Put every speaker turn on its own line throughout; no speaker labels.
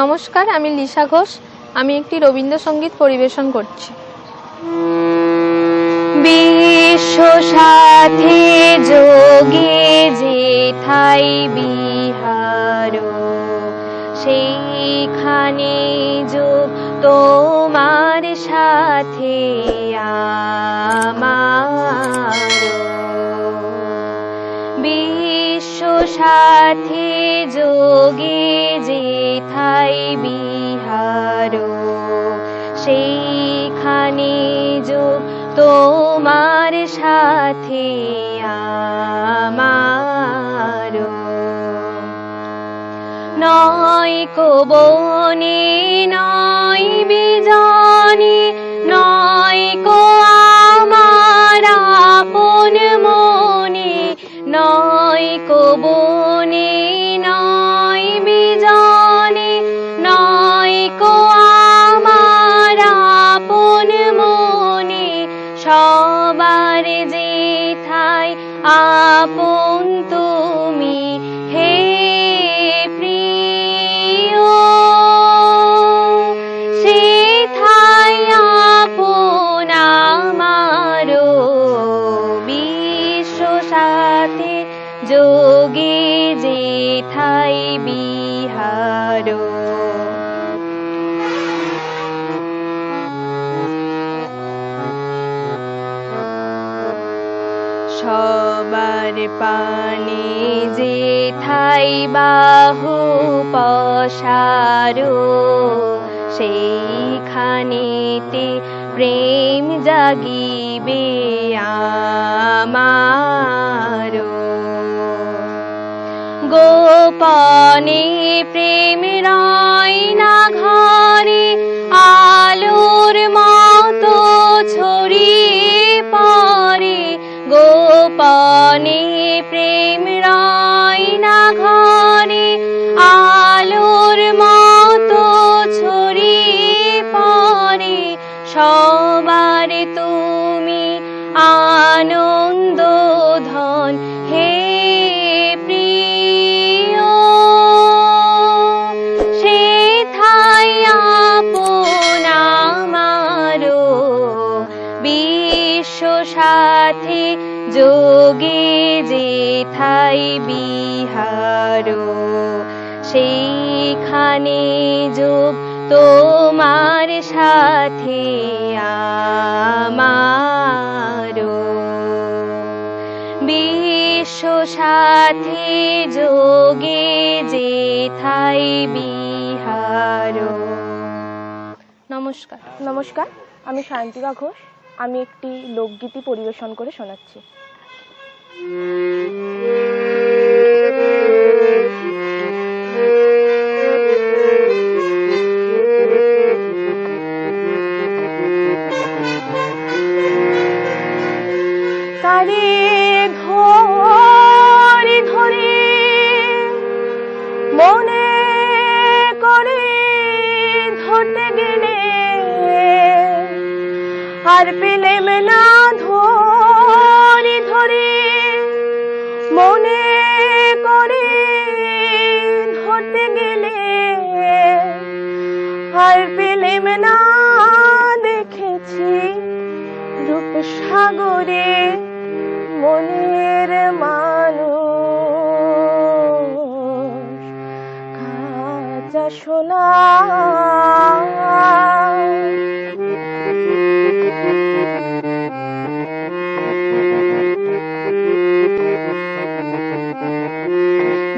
নমস্কার, আমি লিসা ঘোষ। আমি একটি রবীন্দ্রসঙ্গীত পরিবেশন করছি। বিশ্ব সাথে যোগে যেথাই বিহার, সেইখানে যোগ তোমার সাথে আমার সাথে যোগে যেথাই বিহার সেইখানে যোগ তোমার সাথে আমার। নয় কো বনে নয় বিজনে for সবার পানে যেথাই বাহু পসারো সেইখানেতে প্রেম জাগিবে আমারো গোপনে প্রেম রয় না ঘরে, আলোর মতো ছড়িয়ে পড়ে। গোপনে প্রেম রায় না ঘরে আলোর মতো ছড়িয়ে পরে সবার তুমি আনন্দ যোগে যেথাই বিহার, সেইখানে যোগ তোমার সাথে আমারও বিশ্ব সাথে যোগে যেথাই বিহার। নমস্কার
নমস্কার, আমি সায়ন্তিকা ঘোষ। আমি একটি লোকগীতি পরিবেশন করে শোনাচ্ছি। আর পেলেম না ধরে ধরে মনে করে ধরতে গেলে আর পেলেম না দেখেছি রূপ সাগরে মনের মানুষ। সোনা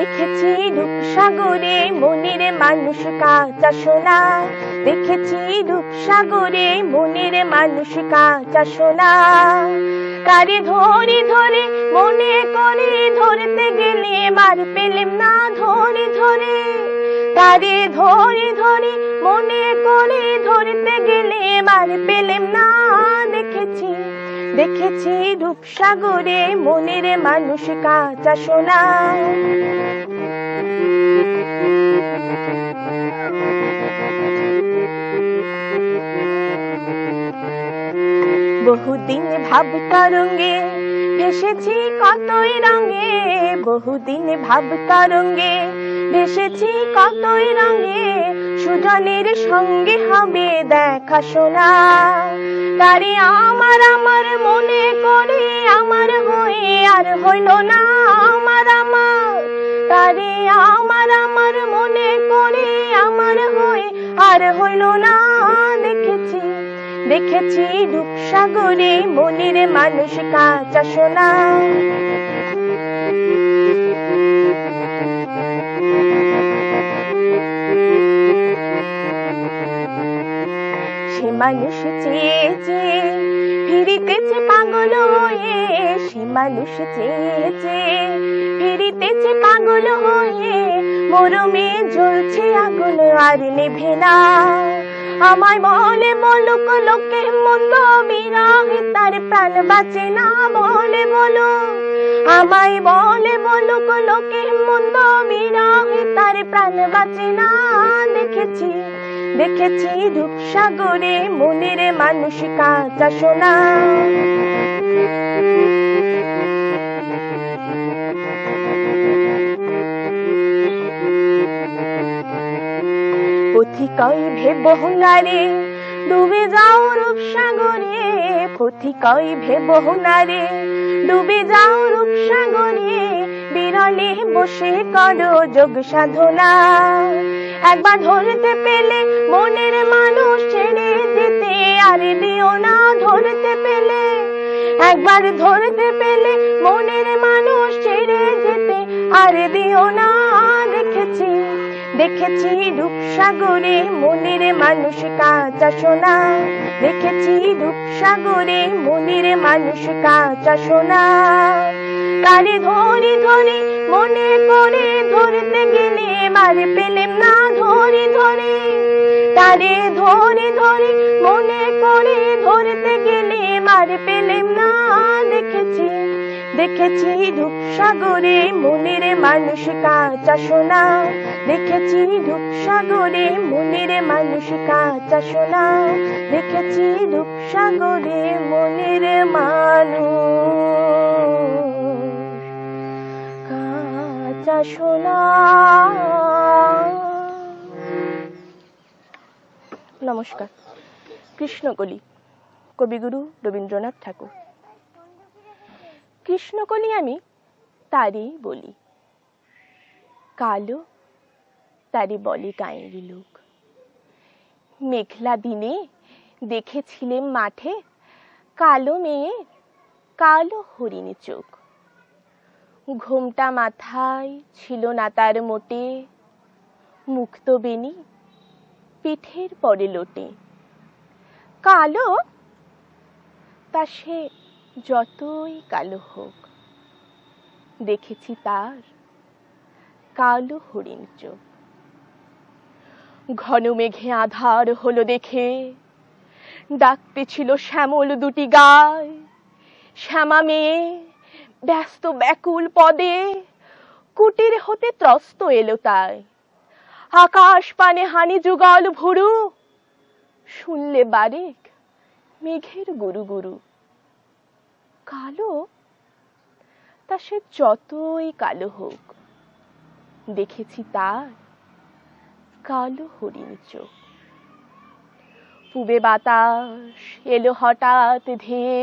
দেখেছি রূপসাগরে মনের মানুষ কাঁচা সোনা। দেখেছি রূপসাগরে মনের মানুষ কাঁচা সোনা। কারে ধরে ধরে মনে করে ধরতে গেলে মার পেলেম না ধরে ধরে। তারে ধরে ধরে মনে করে ধরতে গেলে মার পেলেম না দেখেছি দেখেছি রূপসাগরে মনের মানুষ কাঁচা সোনা। বহুদিন ভাব তরঙ্গে ভেসেছি কতই রঙে, বহুদিন ভাব তরঙ্গে ভেসেছি কতই রঙে, সুজনের সঙ্গে হবে দেখা শোনা। তারে আমার আমার মনে করে আমার হয়ে আর হইল না। আমার আমার, তারে আমার আমার মনে করে আমার হয়ে আর হইল না। দেখেছি দেখেছি রূপসাগরে মনের মানুষ কাঁচা সোনা। সে মানুষ চেয়ে চেয়ে ফিরিতেছে পাগল হয়ে সে মানুষ চেয়ে চেয়ে ফিরিতেছে পাগল হয়ে মরমে জ্বলছে আগুন আর নেভে না। আমায় বলে বলুক লোকে মন্দ বিরাহে তার প্রাণ বাঁচে না বলে বলো আমায় বলে বলুক লোকে মন্দ বিরাহে তার প্রাণ বাঁচে না, দেখেছি। দেখেছি রূপসাগরে মনের মানুষ কাঁচা সোনা পথিকই ভেব হুনারে, ডুবে যাও রূপসাগরে। পথিকই ভেব হুনারে, ডুবে যাও রূপসাগরে। বিরলে বসে করো যোগ সাধনা। একবার ধরতে পেলে মনের মানুষ ছেড়ে যেতে আর দিও না ধরতে পেলে। একবার ধরতে পেলে মনের মানুষ ছেড়ে যেতে আর দিও না। দেখেছি দেখেছি রূপসাগরে মনের মানুষ কাঁচা সোনা। দেখেছি রূপসাগরে মনের মানুষ কাঁচা সোনা। তারে ধরি ধরি মনে করে ধরতে গেলে মার পেলেম না ধরি ধরি। তারে ধরি ধরি মনে করে ধরতে গেলে মার পেলেম না দেখেছি। দেখেছি রূপসাগরে মনের মানুষ কাঁচা সোনা দেখেছি রূপসাগরে মনের মানুষ কাঁচা সোনা দেখেছি রূপসাগরে মনের মানুষ। নমস্কার। কৃষ্ণকলি, কবিগুরু রবীন্দ্রনাথ ঠাকুর। কৃষ্ণকলি আমি তারই বলি। কালো তারই বলে গাঁয়ের লোক। মেঘলা দিনে দেখেছিলেম মাঠে কালো মেয়ে, কালো হরিণী চোখ। ঘোমটা মাথায় ছিল না তার মোটে। মুক্ত বেনি পিঠের পরে লোটে। কালো? তা সে যতই কালো হোক, দেখেছি তার কালো হরিণ চোখ। ঘন মেঘে আধার হলো দেখে, ডাকতে ছিল শ্যামল দুটি গায়। শ্যামা মেয়ে ব্যস্ত ব্যাকুল পদে কুটির হতে ত্রস্ত এলো তাই। আকাশ পানে হানি যুগল ভুরু, শুনলে বারেক মেঘের গুরু গুরু। কালো? তা সে যতই কালো হোক, দেখেছি তার কালো হরিণ চোখ। পুবে বাতাস এলো হঠাৎ ধেয়ে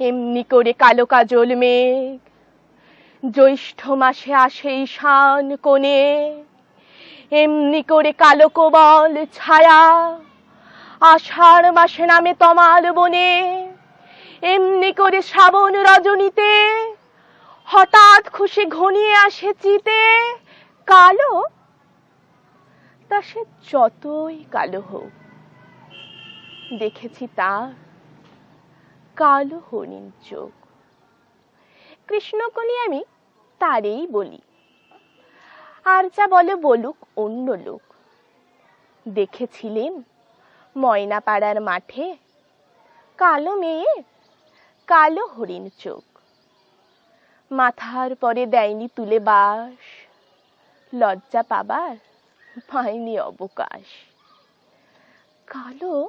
এমনি করে কালো কাজল মেঘ। জ্যৈষ্ঠ মাসে আসে ঈশান কোণে। এমনি করে কালো কোবল ছায়া। আষাঢ় মাসে নামে তমাল বনে। এমনি করে শ্রাবণ রজনীতে। হঠাৎ খুশি ঘনিয়ে আসে চিতে। কালো? তা সে যতই কালো হোক, দেখেছি তার কালো হরিণ চোখ। কৃষ্ণকলি আমি তারেই বলি। আর যা বলে বলুক অন্য লোক। দেখেছিলেন ময়নাপাড়ার মাঠে কালো মেয়ে, কালো হরিণ চোখ। মাথার পরে দেয়নি তুলে বাস, লজ্জা পাবার পায়নি অবকাশ। কালো